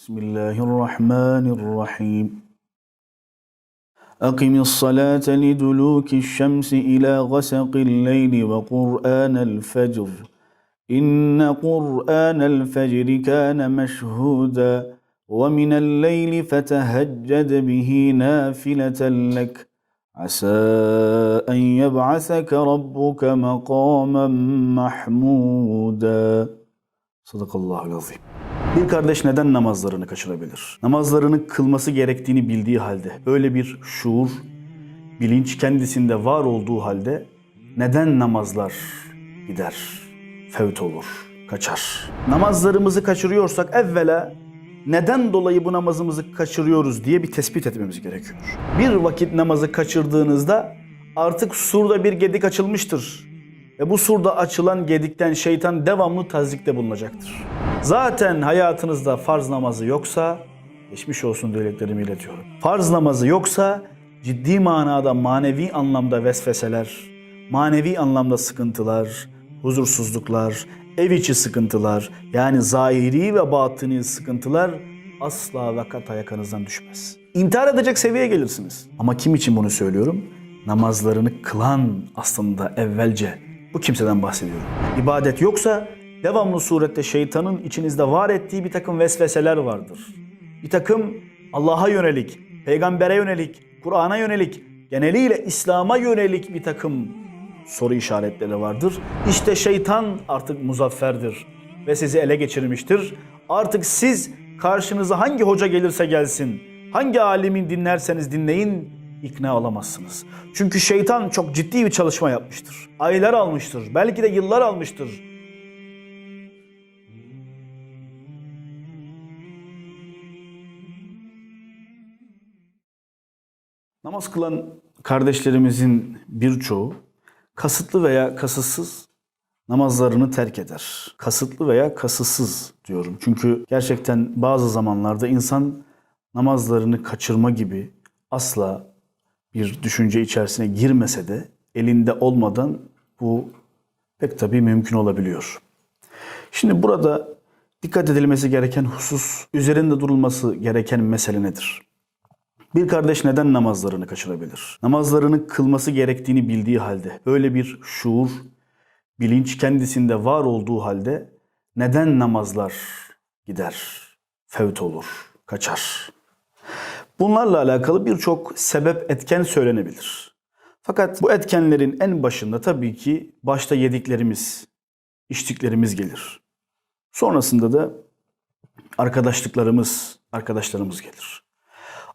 بسم الله الرحمن الرحيم. أقم الصلاة لدلوك الشمس إلى غسق الليل وقرآن الفجر. إن قرآن الفجر كان مشهودا ومن الليل فتهجد به نافلة لك. عسى أن يبعثك ربك مقاما محمودا. صدق الله العظيم. Bir kardeş neden namazlarını kaçırabilir? Namazlarını kılması gerektiğini bildiği halde, böyle bir şuur, bilinç kendisinde var olduğu halde neden namazlar gider, fevt olur, kaçar? Namazlarımızı kaçırıyorsak evvela neden dolayı bu namazımızı kaçırıyoruz diye bir tespit etmemiz gerekiyor. Bir vakit namazı kaçırdığınızda artık surda bir gedik açılmıştır. Ve bu surda açılan gedikten şeytan devamlı tazikte bulunacaktır. Zaten hayatınızda farz namazı yoksa, geçmiş olsun dileklerimi iletiyorum. Farz namazı yoksa ciddi manada manevi anlamda vesveseler, manevi anlamda sıkıntılar, huzursuzluklar, ev içi sıkıntılar yani zahiri ve batini sıkıntılar asla ve kata yakanızdan düşmez. İntihar edecek seviyeye gelirsiniz. Ama kim için bunu söylüyorum? Namazlarını kılan aslında evvelce bu kimseden bahsediyorum. İbadet yoksa devamlı surette şeytanın içinizde var ettiği bir takım vesveseler vardır. Bir takım Allah'a yönelik, peygambere yönelik, Kur'an'a yönelik, geneliyle İslam'a yönelik bir takım soru işaretleri vardır. İşte şeytan artık muzafferdir ve sizi ele geçirmiştir. Artık siz karşınıza hangi hoca gelirse gelsin, hangi alimin dinlerseniz dinleyin ikna olamazsınız. Çünkü şeytan çok ciddi bir çalışma yapmıştır. Aylar almıştır, belki de yıllar almıştır. Namaz kılan kardeşlerimizin birçoğu kasıtlı veya kasıtsız namazlarını terk eder. Kasıtlı veya kasıtsız diyorum. Çünkü gerçekten bazı zamanlarda insan namazlarını kaçırma gibi asla bir düşünce içerisine girmese de elinde olmadan bu pek tabii mümkün olabiliyor. Şimdi burada dikkat edilmesi gereken husus, üzerinde durulması gereken mesele nedir? Bir kardeş neden namazlarını kaçırabilir? Namazlarını kılması gerektiğini bildiği halde, böyle bir şuur, bilinç kendisinde var olduğu halde neden namazlar gider, fevt olur, kaçar? Bunlarla alakalı birçok sebep etken söylenebilir. Fakat bu etkenlerin en başında tabii ki başta yediklerimiz, içtiklerimiz gelir. Sonrasında da arkadaşlıklarımız, arkadaşlarımız gelir.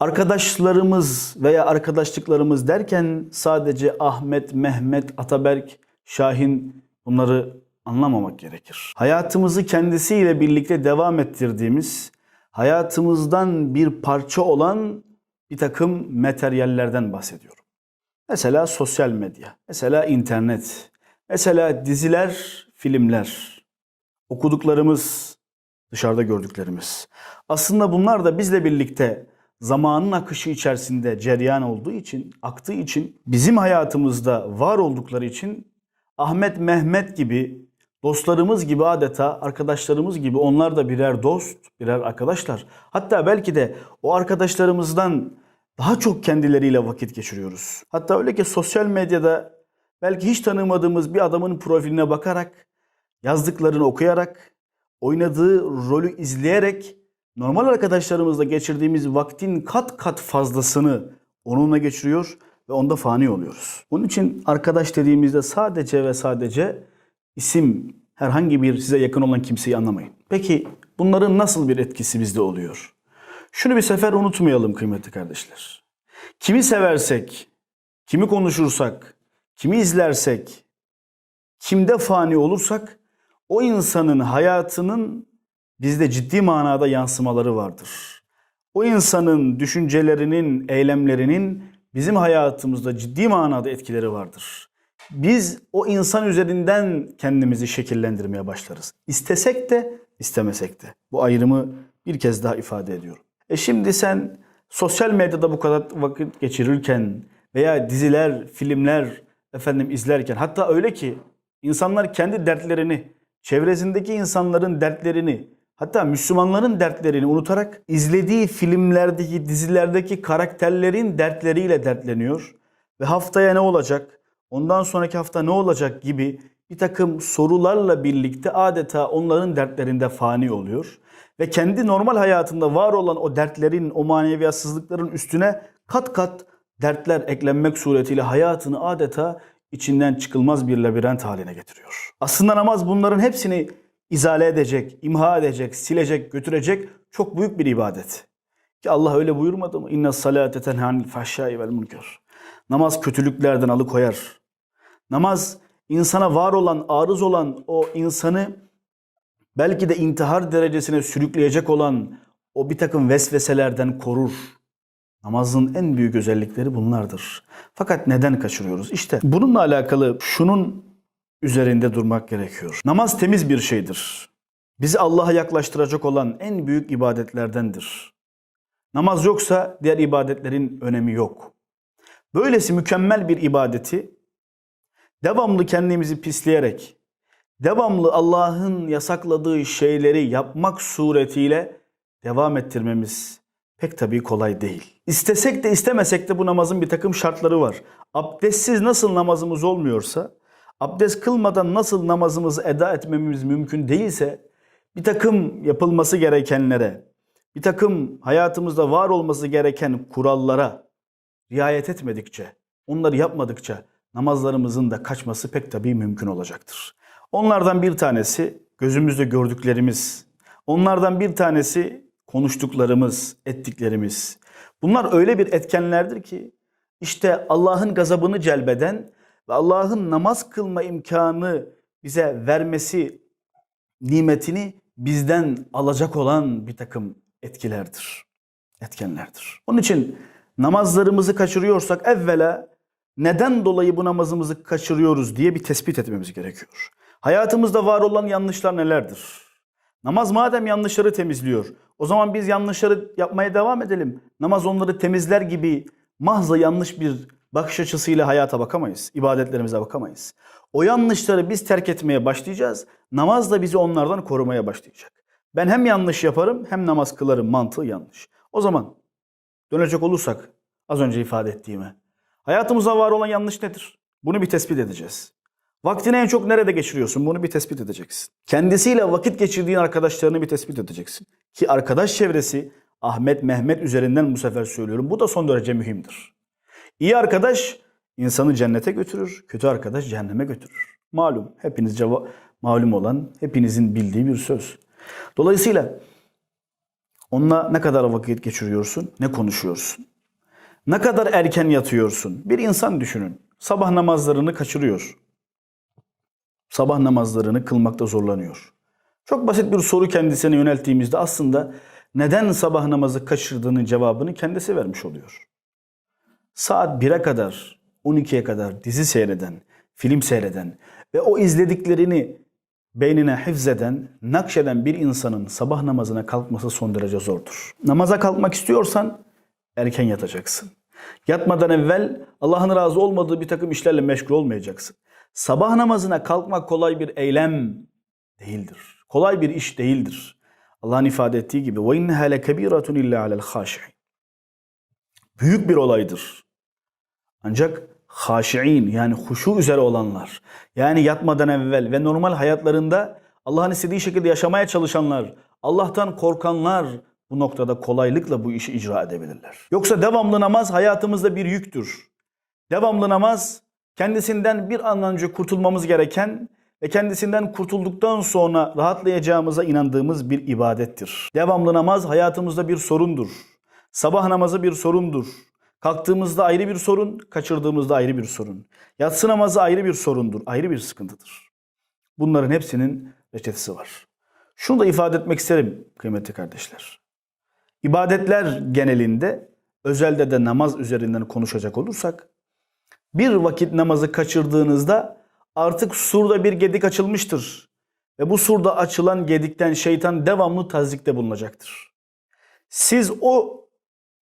Arkadaşlarımız veya arkadaşlıklarımız derken sadece Ahmet, Mehmet, Ataberk, Şahin bunları anlamamak gerekir. Hayatımızı kendisiyle birlikte devam ettirdiğimiz, hayatımızdan bir parça olan bir takım materyallerden bahsediyorum. Mesela sosyal medya, mesela internet, mesela diziler, filmler, okuduklarımız, dışarıda gördüklerimiz. Aslında bunlar da bizle birlikte zamanın akışı içerisinde cereyan olduğu için, aktığı için, bizim hayatımızda var oldukları için Ahmet, Mehmet gibi dostlarımız gibi adeta arkadaşlarımız gibi onlar da birer dost, birer arkadaşlar. Hatta belki de o arkadaşlarımızdan daha çok kendileriyle vakit geçiriyoruz. Hatta öyle ki sosyal medyada belki hiç tanımadığımız bir adamın profiline bakarak, yazdıklarını okuyarak, oynadığı rolü izleyerek normal arkadaşlarımızla geçirdiğimiz vaktin kat kat fazlasını onunla geçiriyor ve onda fani oluyoruz. Bunun için arkadaş dediğimizde sadece ve sadece isim, herhangi bir size yakın olan kimseyi anlamayın. Peki bunların nasıl bir etkisi bizde oluyor? Şunu bir sefer unutmayalım kıymetli kardeşler. Kimi seversek, kimi konuşursak, kimi izlersek, kimde fani olursak o insanın hayatının bizde ciddi manada yansımaları vardır. O insanın düşüncelerinin, eylemlerinin bizim hayatımızda ciddi manada etkileri vardır. Biz o insan üzerinden kendimizi şekillendirmeye başlarız. İstesek de, istemesek de. Bu ayrımı bir kez daha ifade ediyorum. E şimdi sen sosyal medyada bu kadar vakit geçirirken veya diziler, filmler efendim izlerken hatta öyle ki insanlar kendi dertlerini, çevresindeki insanların dertlerini Hatta Müslümanların dertlerini unutarak izlediği filmlerdeki, dizilerdeki karakterlerin dertleriyle dertleniyor. Ve haftaya ne olacak, ondan sonraki hafta ne olacak gibi bir takım sorularla birlikte adeta onların dertlerinde fani oluyor. Ve kendi normal hayatında var olan o dertlerin, o maneviyatsızlıkların üstüne kat kat dertler eklenmek suretiyle hayatını adeta içinden çıkılmaz bir labirent haline getiriyor. Aslında namaz bunların hepsini izale edecek, imha edecek, silecek, götürecek çok büyük bir ibadet. Ki Allah öyle buyurmadı mı? İnne salate tenhanil fahşai vel münker. Namaz kötülüklerden alıkoyar. Namaz insana var olan, arız olan o insanı belki de intihar derecesine sürükleyecek olan o bir takım vesveselerden korur. Namazın en büyük özellikleri bunlardır. Fakat neden kaçırıyoruz? İşte bununla alakalı şunun üzerinde durmak gerekiyor. Namaz temiz bir şeydir. Bizi Allah'a yaklaştıracak olan en büyük ibadetlerdendir. Namaz yoksa diğer ibadetlerin önemi yok. Böylesi mükemmel bir ibadeti devamlı kendimizi pisleyerek, devamlı Allah'ın yasakladığı şeyleri yapmak suretiyle devam ettirmemiz pek tabii kolay değil. İstesek de istemesek de bu namazın bir takım şartları var. Abdestsiz nasıl namazımız olmuyorsa, abdest kılmadan nasıl namazımızı eda etmemiz mümkün değilse, bir takım yapılması gerekenlere, bir takım hayatımızda var olması gereken kurallara riayet etmedikçe, onları yapmadıkça namazlarımızın da kaçması pek tabii mümkün olacaktır. Onlardan bir tanesi gözümüzde gördüklerimiz, onlardan bir tanesi konuştuklarımız, ettiklerimiz. Bunlar öyle bir etkenlerdir ki işte Allah'ın gazabını celbeden ve Allah'ın namaz kılma imkanı bize vermesi nimetini bizden alacak olan bir takım etkilerdir. Etkenlerdir. Onun için namazlarımızı kaçırıyorsak evvela neden dolayı bu namazımızı kaçırıyoruz diye bir tespit etmemiz gerekiyor. Hayatımızda var olan yanlışlar nelerdir? Namaz madem yanlışları temizliyor, o zaman biz yanlışları yapmaya devam edelim. Namaz onları temizler gibi mahza yanlış bir bakış açısıyla hayata bakamayız. ibadetlerimize bakamayız. O yanlışları biz terk etmeye başlayacağız. Namaz da bizi onlardan korumaya başlayacak. Ben hem yanlış yaparım hem namaz kılarım mantığı yanlış. O zaman dönecek olursak az önce ifade ettiğime. Hayatımızda var olan yanlış nedir? Bunu bir tespit edeceğiz. Vaktini en çok nerede geçiriyorsun? Bunu bir tespit edeceksin. Kendisiyle vakit geçirdiğin arkadaşlarını bir tespit edeceksin. Ki arkadaş çevresi Ahmet, Mehmet üzerinden bu sefer söylüyorum. Bu da son derece mühimdir. İyi arkadaş insanı cennete götürür, kötü arkadaş cehenneme götürür. Malum, hepinizce malum olan, hepinizin bildiği bir söz. Dolayısıyla onunla ne kadar vakit geçiriyorsun, ne konuşuyorsun? Ne kadar erken yatıyorsun? Bir insan düşünün. Sabah namazlarını kaçırıyor sabah namazlarını kılmakta zorlanıyor. Çok basit bir soru kendisine yönelttiğimizde aslında neden sabah namazı kaçırdığının cevabını kendisi vermiş oluyor. Saat 1'e kadar, 12'ye kadar dizi seyreden, film seyreden ve o izlediklerini beynine hifzeden, nakşeden bir insanın sabah namazına kalkması son derece zordur. Namaza kalkmak istiyorsan erken yatacaksın. Yatmadan evvel Allah'ın razı olmadığı bir takım işlerle meşgul olmayacaksın. Sabah namazına kalkmak kolay bir eylem değildir. Kolay bir iş değildir. Allah'ın ifade ettiği gibi inneha lekebiratun illa alel haşi'in. Büyük bir olaydır. Ancak haşi'in yani huşu üzere olanlar yani yatmadan evvel ve normal hayatlarında Allah'ın istediği şekilde yaşamaya çalışanlar, Allah'tan korkanlar bu noktada kolaylıkla bu işi icra edebilirler. Yoksa devamlı namaz hayatımızda bir yüktür. Devamlı namaz kendisinden bir an önce kurtulmamız gereken ve kendisinden kurtulduktan sonra rahatlayacağımıza inandığımız bir ibadettir. Devamlı namaz hayatımızda bir sorundur. Sabah namazı bir sorundur. Kalktığımızda ayrı bir sorun, kaçırdığımızda ayrı bir sorun. Yatsı namazı ayrı bir sorundur, ayrı bir sıkıntıdır. Bunların hepsinin reçetesi var. Şunu da ifade etmek isterim kıymetli kardeşler. İbadetler genelinde, özelde de namaz üzerinden konuşacak olursak, bir vakit namazı kaçırdığınızda artık surda bir gedik açılmıştır. Ve bu surda açılan gedikten şeytan devamlı tazikte bulunacaktır. Siz o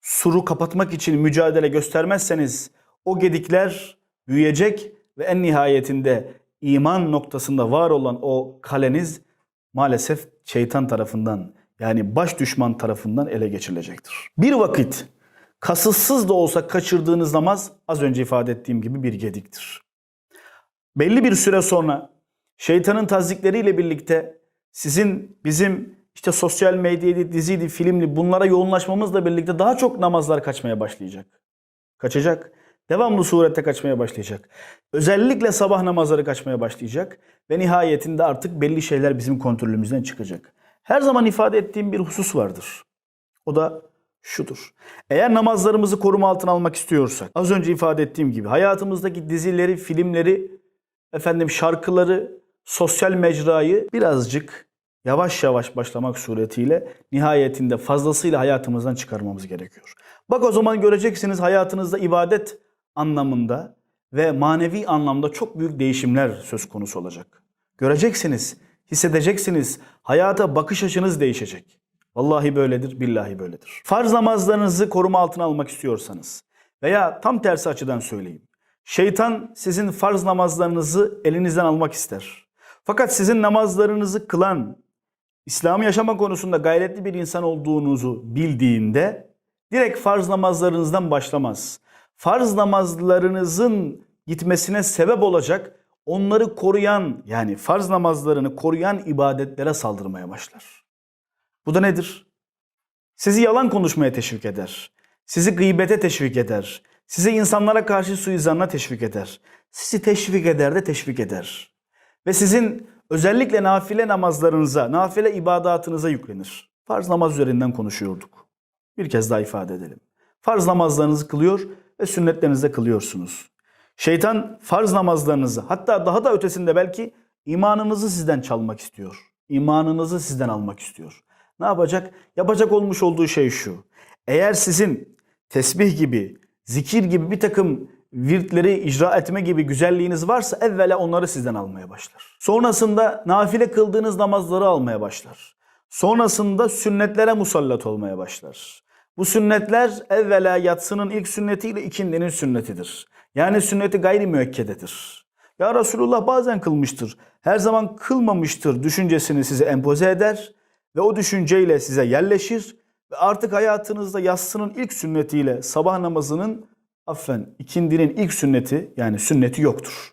suru kapatmak için mücadele göstermezseniz o gedikler büyüyecek ve en nihayetinde iman noktasında var olan o kaleniz maalesef şeytan tarafından yani baş düşman tarafından ele geçirilecektir. Bir vakit kasıtsız da olsa kaçırdığınız namaz az önce ifade ettiğim gibi bir gediktir. Belli bir süre sonra şeytanın tazikleriyle birlikte sizin bizim işte sosyal medyaydı, diziydi, filmli bunlara yoğunlaşmamızla birlikte daha çok namazlar kaçmaya başlayacak. Kaçacak. Devamlı surette kaçmaya başlayacak. Özellikle sabah namazları kaçmaya başlayacak ve nihayetinde artık belli şeyler bizim kontrolümüzden çıkacak. Her zaman ifade ettiğim bir husus vardır. O da şudur. Eğer namazlarımızı koruma altına almak istiyorsak, az önce ifade ettiğim gibi hayatımızdaki dizileri, filmleri, efendim şarkıları, sosyal mecrayı birazcık yavaş yavaş başlamak suretiyle nihayetinde fazlasıyla hayatımızdan çıkarmamız gerekiyor. Bak o zaman göreceksiniz hayatınızda ibadet anlamında ve manevi anlamda çok büyük değişimler söz konusu olacak. Göreceksiniz, hissedeceksiniz, hayata bakış açınız değişecek. Vallahi böyledir, billahi böyledir. Farz namazlarınızı koruma altına almak istiyorsanız veya tam tersi açıdan söyleyeyim. Şeytan sizin farz namazlarınızı elinizden almak ister. Fakat sizin namazlarınızı kılan, İslam'ı yaşama konusunda gayretli bir insan olduğunuzu bildiğinde direkt farz namazlarınızdan başlamaz. Farz namazlarınızın gitmesine sebep olacak onları koruyan yani farz namazlarını koruyan ibadetlere saldırmaya başlar. Bu da nedir? Sizi yalan konuşmaya teşvik eder. Sizi gıybete teşvik eder. Sizi insanlara karşı suizanla teşvik eder. Sizi teşvik eder de teşvik eder. Ve sizin özellikle nafile namazlarınıza, nafile ibadatınıza yüklenir. Farz namaz üzerinden konuşuyorduk. Bir kez daha ifade edelim. Farz namazlarınızı kılıyor ve sünnetlerinizi kılıyorsunuz. Şeytan farz namazlarınızı hatta daha da ötesinde belki imanınızı sizden çalmak istiyor. İmanınızı sizden almak istiyor. Ne yapacak? Yapacak olmuş olduğu şey şu. Eğer sizin tesbih gibi, zikir gibi bir takım virtleri icra etme gibi güzelliğiniz varsa evvela onları sizden almaya başlar. Sonrasında nafile kıldığınız namazları almaya başlar. Sonrasında sünnetlere musallat olmaya başlar. Bu sünnetler evvela yatsının ilk sünnetiyle ikindinin sünnetidir. Yani sünneti gayri müekkededir. Ya Resulullah bazen kılmıştır, her zaman kılmamıştır düşüncesini size empoze eder ve o düşünceyle size yerleşir ve artık hayatınızda yatsının ilk sünnetiyle sabah namazının affen ikindinin ilk sünneti yani sünneti yoktur.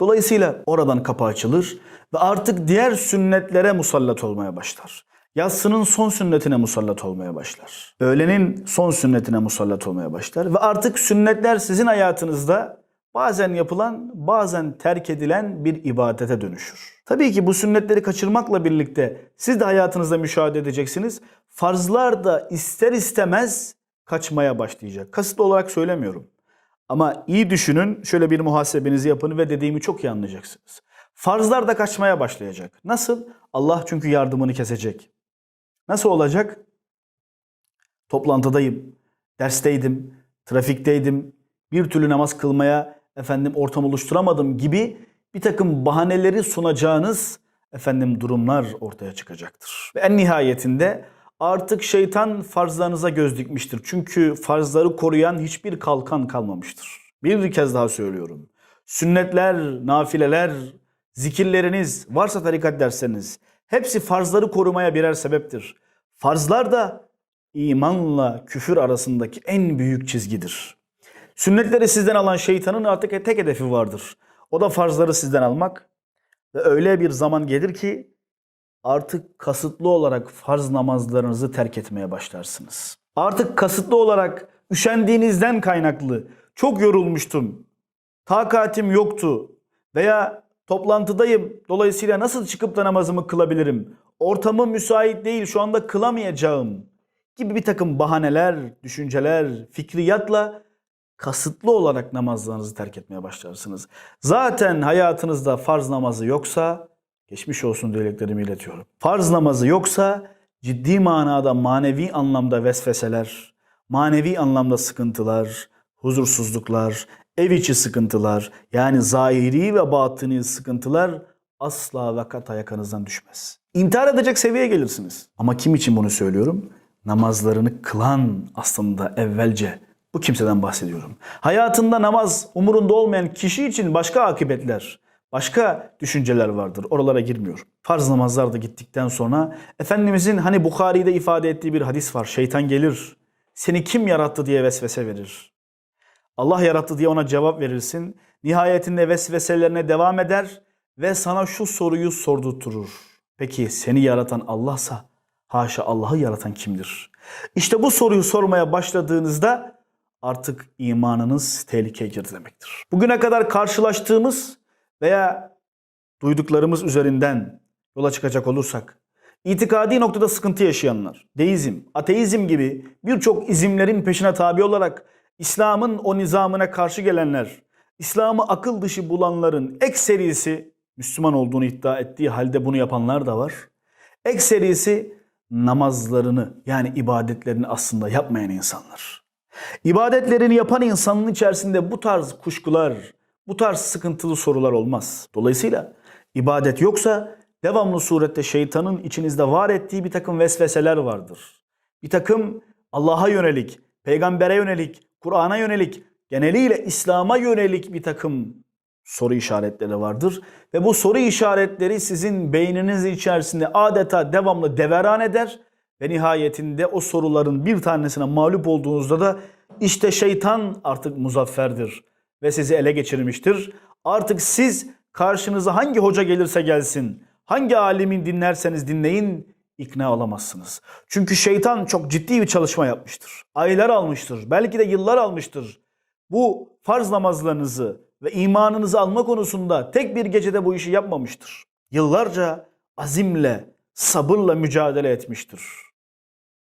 Dolayısıyla oradan kapı açılır ve artık diğer sünnetlere musallat olmaya başlar. Yatsının son sünnetine musallat olmaya başlar. Öğlenin son sünnetine musallat olmaya başlar. Ve artık sünnetler sizin hayatınızda bazen yapılan, bazen terk edilen bir ibadete dönüşür. Tabii ki bu sünnetleri kaçırmakla birlikte siz de hayatınızda müşahede edeceksiniz. Farzlar da ister istemez kaçmaya başlayacak. Kasıtlı olarak söylemiyorum. Ama iyi düşünün, şöyle bir muhasebenizi yapın ve dediğimi çok iyi anlayacaksınız. Farzlar da kaçmaya başlayacak. Nasıl? Allah çünkü yardımını kesecek. Nasıl olacak? Toplantıdayım, dersteydim, trafikteydim, bir türlü namaz kılmaya efendim ortam oluşturamadım gibi bir takım bahaneleri sunacağınız efendim durumlar ortaya çıkacaktır. Ve en nihayetinde artık şeytan farzlarınıza göz dikmiştir. Çünkü farzları koruyan hiçbir kalkan kalmamıştır. Bir kez daha söylüyorum. Sünnetler, nafileler, zikirleriniz, varsa tarikat dersleriniz hepsi farzları korumaya birer sebeptir. Farzlar da imanla küfür arasındaki en büyük çizgidir. Sünnetleri sizden alan şeytanın artık tek hedefi vardır. O da farzları sizden almak ve öyle bir zaman gelir ki artık kasıtlı olarak farz namazlarınızı terk etmeye başlarsınız. Artık kasıtlı olarak üşendiğinizden kaynaklı çok yorulmuştum, takatim yoktu veya toplantıdayım dolayısıyla nasıl çıkıp da namazımı kılabilirim, ortamım müsait değil şu anda kılamayacağım gibi bir takım bahaneler, düşünceler, fikriyatla kasıtlı olarak namazlarınızı terk etmeye başlarsınız. Zaten hayatınızda farz namazı yoksa geçmiş olsun dileklerimi iletiyorum. Farz namazı yoksa ciddi manada manevi anlamda vesveseler, manevi anlamda sıkıntılar, huzursuzluklar, ev içi sıkıntılar yani zahiri ve batini sıkıntılar asla ve kata yakanızdan düşmez. İntihar edecek seviyeye gelirsiniz. Ama kim için bunu söylüyorum? Namazlarını kılan aslında evvelce bu kimseden bahsediyorum. Hayatında namaz umurunda olmayan kişi için başka akıbetler, Başka düşünceler vardır. Oralara girmiyorum. Farz namazlar da gittikten sonra Efendimizin hani Bukhari'de ifade ettiği bir hadis var. Şeytan gelir. Seni kim yarattı diye vesvese verir. Allah yarattı diye ona cevap verirsin. Nihayetinde vesveselerine devam eder ve sana şu soruyu sordurtur. Peki seni yaratan Allah'sa haşa Allah'ı yaratan kimdir? İşte bu soruyu sormaya başladığınızda artık imanınız tehlikeye girdi demektir. Bugüne kadar karşılaştığımız veya duyduklarımız üzerinden yola çıkacak olursak itikadi noktada sıkıntı yaşayanlar, deizm, ateizm gibi birçok izimlerin peşine tabi olarak İslam'ın o nizamına karşı gelenler, İslam'ı akıl dışı bulanların ekserisi Müslüman olduğunu iddia ettiği halde bunu yapanlar da var. Ekserisi namazlarını yani ibadetlerini aslında yapmayan insanlar. İbadetlerini yapan insanın içerisinde bu tarz kuşkular, bu tarz sıkıntılı sorular olmaz. Dolayısıyla ibadet yoksa devamlı surette şeytanın içinizde var ettiği bir takım vesveseler vardır. Bir takım Allah'a yönelik, peygambere yönelik, Kur'an'a yönelik, geneliyle İslam'a yönelik bir takım soru işaretleri vardır. Ve bu soru işaretleri sizin beyniniz içerisinde adeta devamlı deveran eder ve nihayetinde o soruların bir tanesine mağlup olduğunuzda da işte şeytan artık muzafferdir ve sizi ele geçirmiştir. Artık siz karşınıza hangi hoca gelirse gelsin, hangi alimin dinlerseniz dinleyin ikna olamazsınız. Çünkü şeytan çok ciddi bir çalışma yapmıştır. Aylar almıştır, belki de yıllar almıştır. Bu farz namazlarınızı ve imanınızı alma konusunda tek bir gecede bu işi yapmamıştır. Yıllarca azimle, sabırla mücadele etmiştir.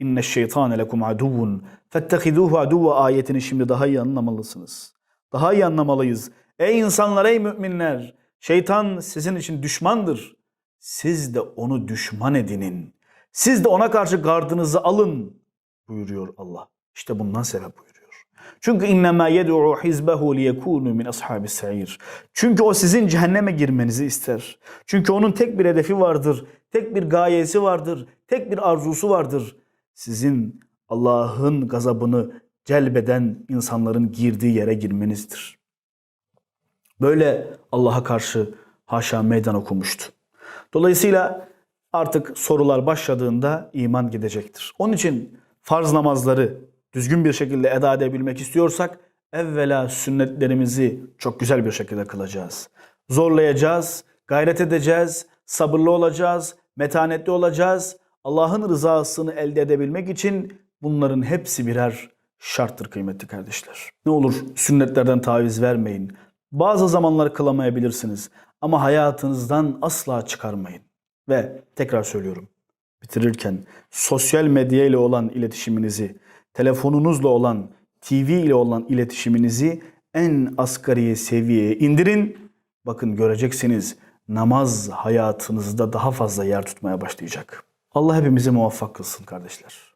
İnne şeytane lekum aduvun fettehiduhu aduva ayetini şimdi daha iyi anlamalısınız. Daha iyi anlamalıyız. Ey insanlar, ey müminler, şeytan sizin için düşmandır. Siz de onu düşman edinin. Siz de ona karşı gardınızı alın buyuruyor Allah. İşte bundan sebep buyuruyor. Çünkü innema yed'u hizbehu liyekunu min ashabis sa'ir. Çünkü o sizin cehenneme girmenizi ister. Çünkü onun tek bir hedefi vardır, tek bir gayesi vardır, tek bir arzusu vardır. Sizin Allah'ın gazabını celbeden insanların girdiği yere girmenizdir. Böyle Allah'a karşı haşa meydan okumuştu. Dolayısıyla artık sorular başladığında iman gidecektir. Onun için farz namazları düzgün bir şekilde eda edebilmek istiyorsak evvela sünnetlerimizi çok güzel bir şekilde kılacağız. Zorlayacağız, gayret edeceğiz, sabırlı olacağız, metanetli olacağız. Allah'ın rızasını elde edebilmek için bunların hepsi birer şarttır kıymetli kardeşler. Ne olur sünnetlerden taviz vermeyin. Bazı zamanlar kılamayabilirsiniz ama hayatınızdan asla çıkarmayın. Ve tekrar söylüyorum bitirirken sosyal medya ile olan iletişiminizi, telefonunuzla olan, TV ile olan iletişiminizi en asgari seviyeye indirin. Bakın göreceksiniz namaz hayatınızda daha fazla yer tutmaya başlayacak. Allah hepimizi muvaffak kılsın kardeşler.